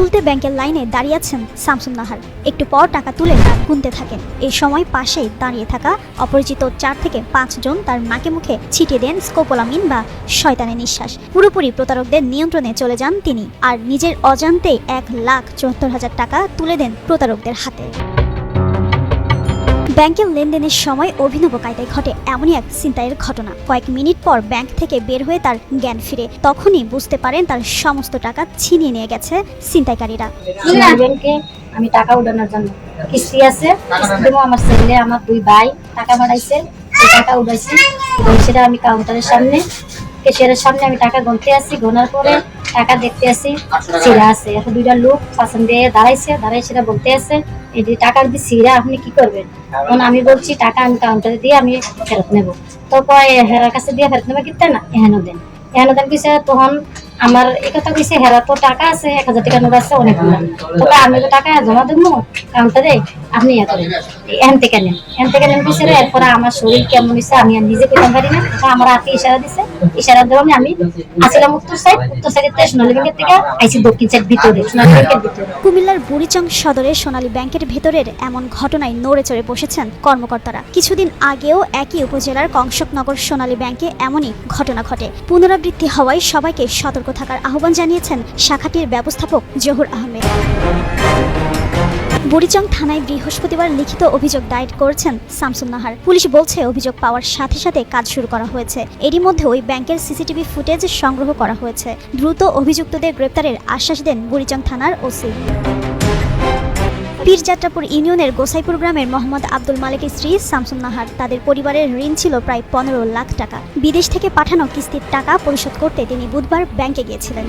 তুলতে ব্যাংকের লাইনে দাঁড়িয়ে আছেন শামসুন নাহার। একটু পর টাকা তুলে তার গুনতে থাকেন। এই সময় পাশেই দাঁড়িয়ে থাকা অপরিচিত চার থেকে পাঁচজন তার মাকে মুখে ছিটিয়ে দেন স্কোপোলামিন বা শয়তানের নিঃশ্বাস। পুরোপুরি প্রতারকদের নিয়ন্ত্রণে চলে যান তিনি আর নিজের অজান্তেই এক লাখ চুয়াত্তর হাজার টাকা তুলে দেন প্রতারকদের হাতে। ব্যাংকের লেনদেনের সময় অভিনব কায়দায় ঘটে এমনই এক ছিনতাইয়ের ঘটনা। কয়েক মিনিট পর ব্যাংক থেকে বের হয়ে তার জ্ঞান ফিরে। তখনই বুঝতে পারেন তার সমস্ত টাকা ছিনিয়ে নিয়ে গেছে ছিনতাইকারীরা। আমি টাকা উঠানোর জন্য কিস্তি আছে। আমার ছেলে, আমার দুই ভাই টাকা বাড়াইছে টাকা উঠাইছি। সেটা আমি কাউন্টারের সামনে কেশিয়ারের সামনে আমি টাকা গুনতে আসি। গোনার পরে টাকা দেখতে আসি সিরা আছে। এখন দুইটা লোক পাশন দিয়ে দাঁড়াইছে দাঁড়াই সেটা বলতে আছে এই যে টাকা যদি সিরা আপনি কি করবেন? তখন আমি বলছি টাকা আমি কাউন্টারে দিয়ে আমি ফেরত নেব। তারপর হেরার কাছে দিয়ে ফেরত নেবে কিনতে না? এহেন দেন। এহেন দেন কিসে তখন আমার এই কথা কইছে হেরা তো টাকা আছে এক হাজার টাকা নোট আছে অনেকগুলো তবে আমি তো টাকা জমা দেবো কাউন্টারে আপনি করেন এখান থেকে নেন। এখান থেকে নেন কিসে রে? এরপরে আমার শরীর কেমন হয়েছে আমি আর নিজে পেতাম পারি না। আমার হাতে ইশারা দিছে। ইশারা দেওয়া আমি আসলাম উত্তর সাইড উত্তর সাইডের থেকে সোনালী ব্যাংকের থেকে আইসি দক্ষিণ সাইড ভিতরে, সোনালী ব্যাংকের ভিতরে। কুমিল্লার বুড়িচং সদরের সোনালী ব্যাংকের ভেতরের এমন ঘটনায় নড়ে চড়ে বসেছেন কর্মকর্তারা। কিছুদিন আগেও একই উপজেলার কংসকনগর সোনালী ব্যাংকে এমনই ঘটনা ঘটে। পুনরাবৃত্তি হওয়ায় সবাইকে সতর্ক থাকার আহ্বান জানিয়েছেন শাখাটির ব্যবস্থাপক জহুর আহমেদ। বুড়িচং থানায় বৃহস্পতিবার লিখিত অভিযোগ দায়ের করেছেন শামসুন নাহার। পুলিশ বলছে, অভিযোগ পাওয়ার সাথে সাথে কাজ শুরু করা হয়েছে। এরই মধ্যে ওই ব্যাংকের সিসিটিভি ফুটেজ সংগ্রহ করা হয়েছে। দ্রুত অভিযুক্তদের গ্রেপ্তারের আশ্বাস দেন বুড়িচং থানার ওসি। পীরযাত্রাপুর ইউনিয়নের গোসাইপুর গ্রামের মোহাম্মদ আব্দুল মালিকের স্ত্রী শামসুন নাহার তাদের পরিবারের ঋণ ছিল প্রায় পনেরো লাখ টাকা। বিদেশ থেকে পাঠানো কিস্তির টাকা পরিশোধ করতে তিনি বুধবার ব্যাংকে গিয়েছিলেন।